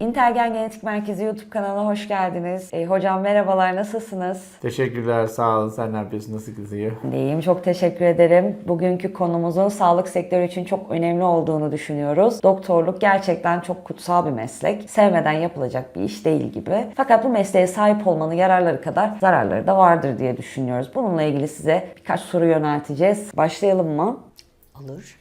Intergen Genetik Merkezi YouTube kanalına hoş geldiniz. E, hocam merhabalar, nasılsınız? Teşekkürler, sağ olun. Sen ne yapıyorsun? Nasıl gidiyor? İyiyim, çok teşekkür ederim. Bugünkü konumuzun sağlık sektörü için çok önemli olduğunu düşünüyoruz. Doktorluk gerçekten çok kutsal bir meslek. Sevmeden yapılacak bir iş değil gibi. Fakat bu mesleğe sahip olmanın yararları kadar zararları da vardır diye düşünüyoruz. Bununla ilgili size birkaç soru yönelteceğiz. Başlayalım mı? Olur.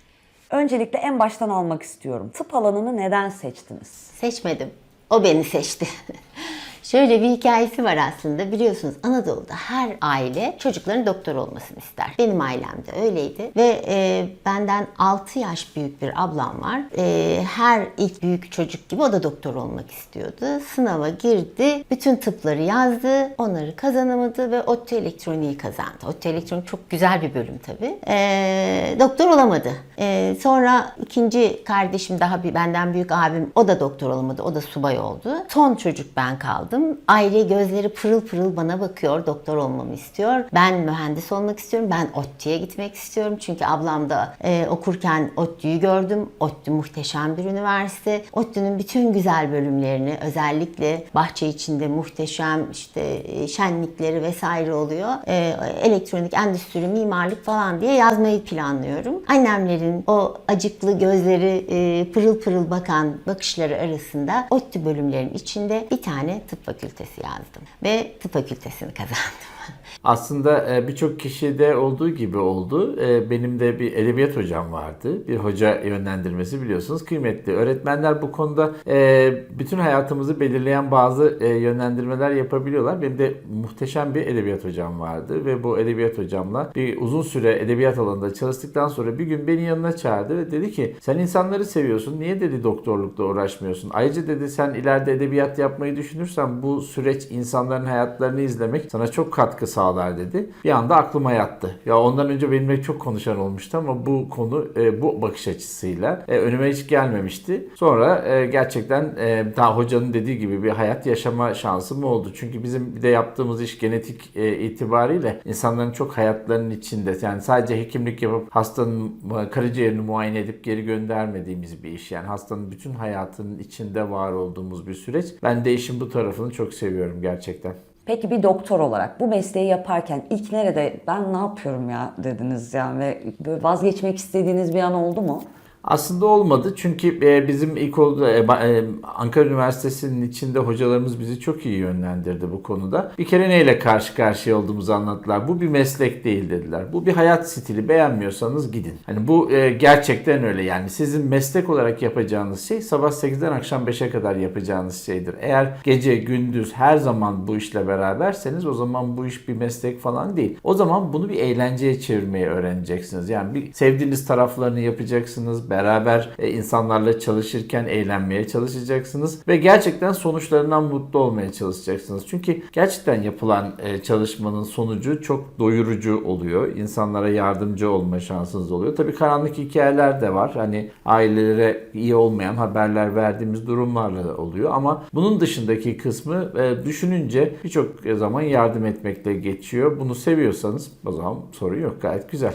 Öncelikle en baştan almak istiyorum. Tıp alanını neden seçtiniz? Seçmedim. O beni seçti. Şöyle bir hikayesi var aslında. Biliyorsunuz Anadolu'da her aile çocukların doktor olmasını ister. Benim ailem de öyleydi. Ve e, benden 6 yaş büyük bir ablam var. E, her ilk büyük çocuk gibi o da doktor olmak istiyordu. Sınava girdi. Bütün tıpları yazdı. Onları kazanamadı ve ODTÜ elektroniği kazandı. ODTÜ elektronik çok güzel bir bölüm tabii. E, doktor olamadı. E, sonra ikinci kardeşim daha bir benden büyük abim o da doktor olamadı. O da subay oldu. Son çocuk ben kaldım. Aile gözleri pırıl pırıl bana bakıyor. Doktor olmamı istiyor. Ben mühendis olmak istiyorum. Ben ODTÜ'ye gitmek istiyorum. Çünkü ablam da e, okurken ODTÜ'yü gördüm. ODTÜ muhteşem bir üniversite. ODTÜ'nün bütün güzel bölümlerini özellikle bahçe içinde muhteşem işte e, şenlikleri vesaire oluyor. E, elektronik, endüstri, mimarlık falan diye yazmayı planlıyorum. Annemlerin o acıklı gözleri e, pırıl pırıl bakan bakışları arasında ODTÜ bölümlerin içinde bir tane tıp fakültesi yazdım. Ve tıp fakültesini kazandım. Aslında e, birçok kişide olduğu gibi oldu. E, Benim de bir edebiyat hocam vardı. Bir hoca yönlendirmesi biliyorsunuz kıymetli. Öğretmenler bu konuda e, bütün hayatımızı belirleyen bazı yönlendirmeler yapabiliyorlar. Benim de muhteşem bir edebiyat hocam vardı ve bu edebiyat hocamla bir uzun süre edebiyat alanında çalıştıktan sonra bir gün beni yanına çağırdı ve dedi ki sen insanları seviyorsun. Niye dedi doktorlukla uğraşmıyorsun? Ayrıca dedi sen ileride edebiyat yapmayı düşünürsen bu süreç insanların hayatlarını izlemek sana çok katkı sağlar dedi. Bir anda aklıma yattı. Ya ondan önce benimle çok konuşan olmuştu ama bu konu e, bu bakış açısıyla e, önüme hiç gelmemişti. Sonra e, gerçekten e, daha hocanın dediği gibi bir hayat yaşama şansım oldu. Çünkü bizim bir de yaptığımız iş genetik e, itibariyle insanların çok hayatlarının içinde. Yani sadece hekimlik yapıp hastanın e, karaciğerini muayene edip geri göndermediğimiz bir iş. Yani hastanın bütün hayatının içinde var olduğumuz bir süreç. Ben de işin bu tarafını çok seviyorum gerçekten. Peki bir doktor olarak bu mesleği yaparken ilk nerede ben ne yapıyorum ya dediniz yani ve vazgeçmek istediğiniz bir an oldu mu? Aslında olmadı çünkü e, bizim ilk oldu e, e, Ankara Üniversitesi'nin içinde hocalarımız bizi çok iyi yönlendirdi bu konuda. Bir kere neyle karşı karşıya olduğumuzu anlattılar. Bu bir meslek değil dediler. Bu bir hayat stili. Beğenmiyorsanız gidin. Hani bu gerçekten öyle yani. Sizin meslek olarak yapacağınız şey sabah 8'den akşam 5'e kadar yapacağınız şeydir. Eğer gece gündüz her zaman bu işle beraberseniz o zaman bu iş bir meslek falan değil. O zaman bunu bir eğlenceye çevirmeyi öğreneceksiniz. Yani bir sevdiğiniz taraflarını yapacaksınız. Beraber e, insanlarla çalışırken eğlenmeye çalışacaksınız ve gerçekten sonuçlarından mutlu olmaya çalışacaksınız. Çünkü gerçekten yapılan e, çalışmanın sonucu çok doyurucu oluyor. İnsanlara yardımcı olma şansınız oluyor. Tabii karanlık hikayeler de var. Hani ailelere iyi olmayan haberler verdiğimiz durumlarla oluyor ama bunun dışındaki kısmı e, düşününce birçok zaman yardım etmekle geçiyor. Bunu seviyorsanız o zaman sorun yok. Gayet güzel.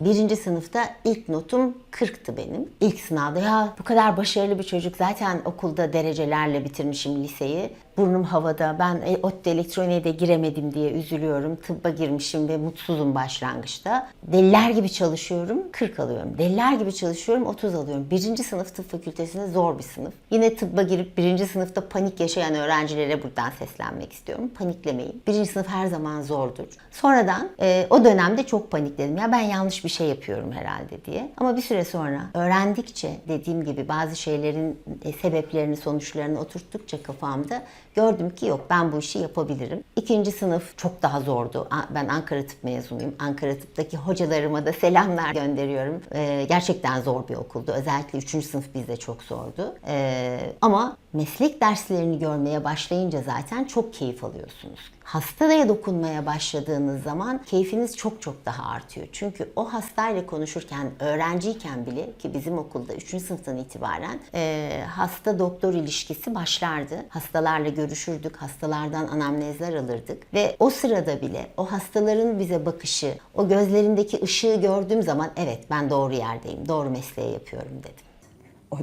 Birinci sınıfta ilk notum 40'tı benim. İlk sınavda ya bu kadar başarılı bir çocuk zaten okulda derecelerle bitirmişim liseyi. Burnum havada ben e, ODTÜ elektroniğe de giremedim diye üzülüyorum. Tıbba girmişim ve mutsuzum başlangıçta. Deliler gibi çalışıyorum 40 alıyorum. Deliler gibi çalışıyorum 30 alıyorum. Birinci sınıf tıp fakültesinde zor bir sınıf. Yine tıbba girip birinci sınıfta panik yaşayan öğrencilere buradan seslenmek istiyorum. Paniklemeyin. Birinci sınıf her zaman zordur. Sonradan e, o dönemde çok panikledim. Ya ben yanlış bir şey yapıyorum herhalde diye. Ama bir süre sonra öğrendikçe dediğim gibi bazı şeylerin e, sebeplerini, sonuçlarını oturttukça kafamda gördüm ki yok ben bu işi yapabilirim. İkinci sınıf çok daha zordu. Ben Ankara Tıp mezunuyum. Ankara Tıp'taki hocalarıma da selamlar gönderiyorum. E, gerçekten zor bir okuldu. Özellikle üçüncü sınıf bizde çok zordu. E, ama meslek derslerini görmeye başlayınca zaten çok keyif alıyorsunuz. Hastaya dokunmaya başladığınız zaman keyfiniz çok çok daha artıyor. Çünkü o hastayla konuşurken, öğrenciyken bile ki bizim okulda 3. sınıftan itibaren e, hasta doktor ilişkisi başlardı. Hastalarla görüşürdük, hastalardan anamnezler alırdık ve o sırada bile o hastaların bize bakışı, o gözlerindeki ışığı gördüğüm zaman evet ben doğru yerdeyim, doğru mesleği yapıyorum dedim. O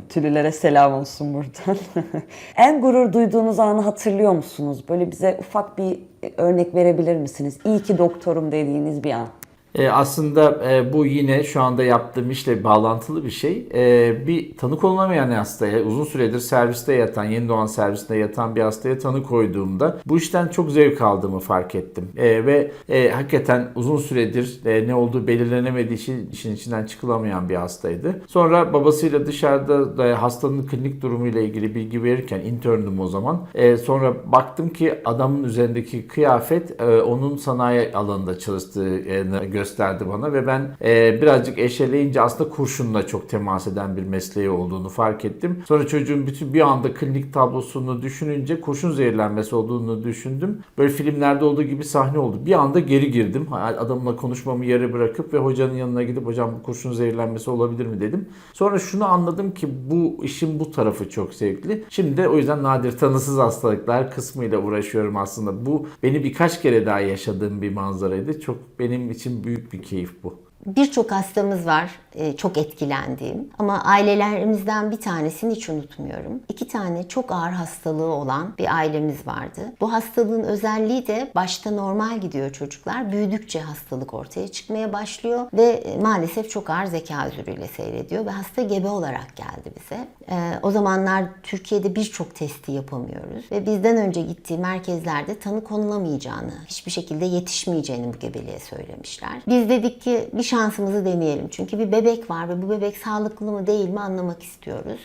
selam olsun buradan. en gurur duyduğunuz anı hatırlıyor musunuz? Böyle bize ufak bir örnek verebilir misiniz? İyi ki doktorum dediğiniz bir an. E, aslında e, bu yine şu anda yaptığım işle bağlantılı bir şey. E, bir tanı konulamayan hastaya, uzun süredir serviste yatan, yeni doğan servisinde yatan bir hastaya tanı koyduğumda bu işten çok zevk aldığımı fark ettim. E, ve e, hakikaten uzun süredir e, ne olduğu belirlenemediği için işin içinden çıkılamayan bir hastaydı. Sonra babasıyla dışarıda da hastanın klinik durumuyla ilgili bilgi verirken interndüm o zaman. E, sonra baktım ki adamın üzerindeki kıyafet e, onun sanayi alanında çalıştığını gösterdi bana ve ben e, birazcık eşeleyince aslında kurşunla çok temas eden bir mesleği olduğunu fark ettim. Sonra çocuğun bütün bir anda klinik tablosunu düşününce kurşun zehirlenmesi olduğunu düşündüm. Böyle filmlerde olduğu gibi sahne oldu. Bir anda geri girdim. Adamla konuşmamı yarı bırakıp ve hocanın yanına gidip hocam bu kurşun zehirlenmesi olabilir mi dedim. Sonra şunu anladım ki bu işin bu tarafı çok zevkli. Şimdi de o yüzden nadir tanısız hastalıklar kısmıyla uğraşıyorum aslında. Bu beni birkaç kere daha yaşadığım bir manzaraydı. Çok benim için büyük bir keyif bu. Birçok hastamız var e, çok etkilendiğim ama ailelerimizden bir tanesini hiç unutmuyorum. İki tane çok ağır hastalığı olan bir ailemiz vardı. Bu hastalığın özelliği de başta normal gidiyor çocuklar. Büyüdükçe hastalık ortaya çıkmaya başlıyor ve e, maalesef çok ağır zeka özürüyle seyrediyor ve hasta gebe olarak geldi bize. E, O zamanlar Türkiye'de birçok testi yapamıyoruz ve bizden önce gittiği merkezlerde tanı konulamayacağını, hiçbir şekilde yetişmeyeceğini bu gebeliğe söylemişler. Biz dedik ki bir şansımızı deneyelim. Çünkü bir bebek var ve bu bebek sağlıklı mı değil mi anlamak istiyoruz.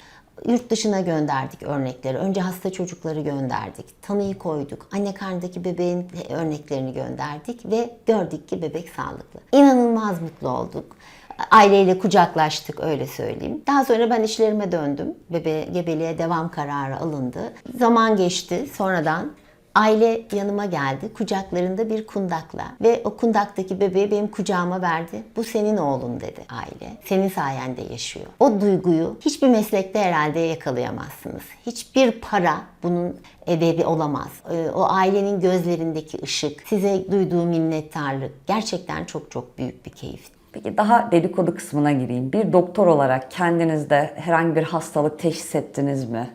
Yurt dışına gönderdik örnekleri. Önce hasta çocukları gönderdik. Tanıyı koyduk. Anne karnındaki bebeğin örneklerini gönderdik ve gördük ki bebek sağlıklı. İnanılmaz mutlu olduk. Aileyle kucaklaştık öyle söyleyeyim. Daha sonra ben işlerime döndüm. Bebe gebeliğe devam kararı alındı. Zaman geçti. Sonradan Aile yanıma geldi kucaklarında bir kundakla ve o kundaktaki bebeği benim kucağıma verdi. Bu senin oğlun dedi aile. Senin sayende yaşıyor. O duyguyu hiçbir meslekte herhalde yakalayamazsınız. Hiçbir para bunun edebi olamaz. Ee, O ailenin gözlerindeki ışık, size duyduğu minnettarlık gerçekten çok çok büyük bir keyif. Peki daha dedikodu kısmına gireyim. Bir doktor olarak kendinizde herhangi bir hastalık teşhis ettiniz mi?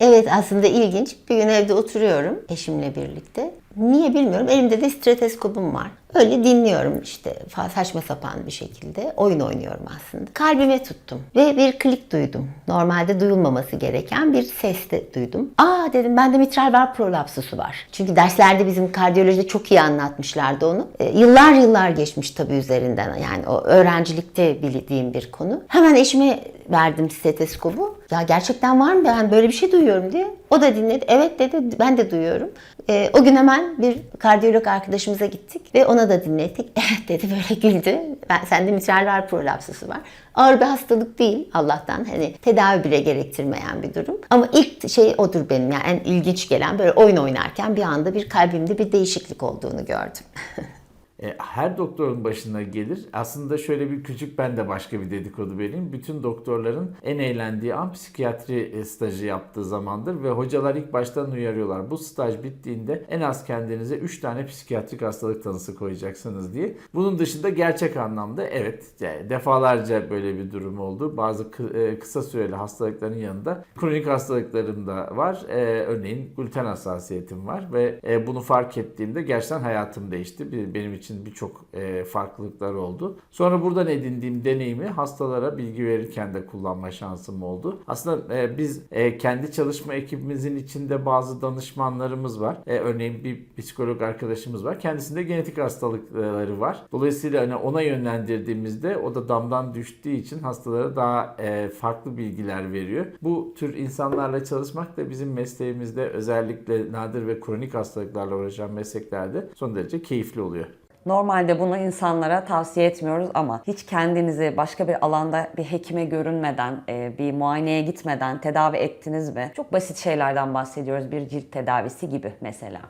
Evet aslında ilginç. Bir gün evde oturuyorum eşimle birlikte. Niye bilmiyorum. Elimde de stetoskopum var. Öyle dinliyorum işte saçma sapan bir şekilde. Oyun oynuyorum aslında. Kalbime tuttum ve bir klik duydum. Normalde duyulmaması gereken bir ses de duydum. Aa dedim bende mitral valv prolapsusu var. Çünkü derslerde bizim kardiyolojide çok iyi anlatmışlardı onu. E, yıllar yıllar geçmiş tabii üzerinden. Yani o öğrencilikte bildiğim bir konu. Hemen eşime verdim stetoskopu. Ya gerçekten var mı? Ben böyle bir şey duyuyorum diye. O da dinledi. Evet dedi. Ben de duyuyorum. Ee, o gün hemen bir kardiyolog arkadaşımıza gittik ve ona da dinlettik. Evet dedi böyle güldü. Ben, sende mitral valv prolapsusu var. Ağır bir hastalık değil Allah'tan. Hani tedavi bile gerektirmeyen bir durum. Ama ilk şey odur benim. Yani en ilginç gelen böyle oyun oynarken bir anda bir kalbimde bir değişiklik olduğunu gördüm. E, her doktorun başına gelir. Aslında şöyle bir küçük ben de başka bir dedikodu vereyim. Bütün doktorların en eğlendiği an psikiyatri e, stajı yaptığı zamandır ve hocalar ilk baştan uyarıyorlar. Bu staj bittiğinde en az kendinize 3 tane psikiyatrik hastalık tanısı koyacaksınız diye. Bunun dışında gerçek anlamda evet defalarca böyle bir durum oldu. Bazı e, kısa süreli hastalıkların yanında kronik hastalıklarım da var. Örneğin gluten hassasiyetim var ve bunu fark ettiğimde gerçekten hayatım değişti. Benim için birçok e, farklılıklar oldu. Sonra buradan edindiğim deneyimi hastalara bilgi verirken de kullanma şansım oldu. Aslında e, biz e, kendi çalışma ekibimizin içinde bazı danışmanlarımız var. E, örneğin bir psikolog arkadaşımız var. Kendisinde genetik hastalıkları var. Dolayısıyla hani ona yönlendirdiğimizde o da damdan düştüğü için hastalara daha e, farklı bilgiler veriyor. Bu tür insanlarla çalışmak da bizim mesleğimizde özellikle nadir ve kronik hastalıklarla uğraşan mesleklerde son derece keyifli oluyor. Normalde bunu insanlara tavsiye etmiyoruz ama hiç kendinizi başka bir alanda bir hekime görünmeden, e, bir muayeneye gitmeden tedavi ettiniz mi? Çok basit şeylerden bahsediyoruz. Bir cilt tedavisi gibi mesela.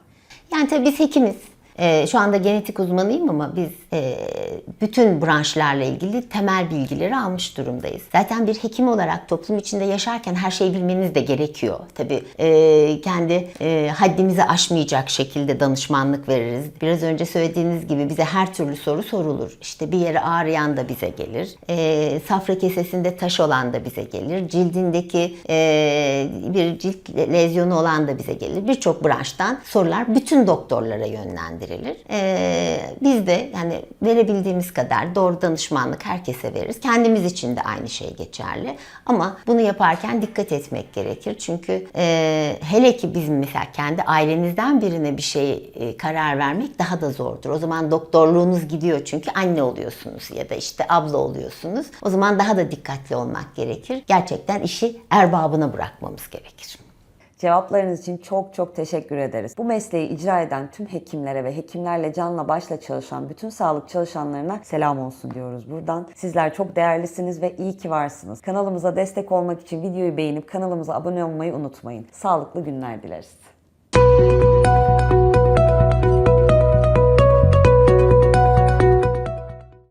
Yani tabii biz hekimiz. Ee, şu anda genetik uzmanıyım ama biz e, bütün branşlarla ilgili temel bilgileri almış durumdayız. Zaten bir hekim olarak toplum içinde yaşarken her şeyi bilmeniz de gerekiyor. Tabii e, kendi e, haddimizi aşmayacak şekilde danışmanlık veririz. Biraz önce söylediğiniz gibi bize her türlü soru sorulur. İşte bir yere ağrıyan da bize gelir. E, safra kesesinde taş olan da bize gelir. Cildindeki e, bir cilt lezyonu olan da bize gelir. Birçok branştan sorular bütün doktorlara yönlendirilir. E, biz de yani verebildiğimiz kadar doğru danışmanlık herkese veririz. Kendimiz için de aynı şey geçerli. Ama bunu yaparken dikkat etmek gerekir. Çünkü e, hele ki bizim mesela kendi ailenizden birine bir şey e, karar vermek daha da zordur. O zaman doktorluğunuz gidiyor çünkü anne oluyorsunuz ya da işte abla oluyorsunuz. O zaman daha da dikkatli olmak gerekir. Gerçekten işi erbabına bırakmamız gerekir. Cevaplarınız için çok çok teşekkür ederiz. Bu mesleği icra eden tüm hekimlere ve hekimlerle canla başla çalışan bütün sağlık çalışanlarına selam olsun diyoruz buradan. Sizler çok değerlisiniz ve iyi ki varsınız. Kanalımıza destek olmak için videoyu beğenip kanalımıza abone olmayı unutmayın. Sağlıklı günler dileriz.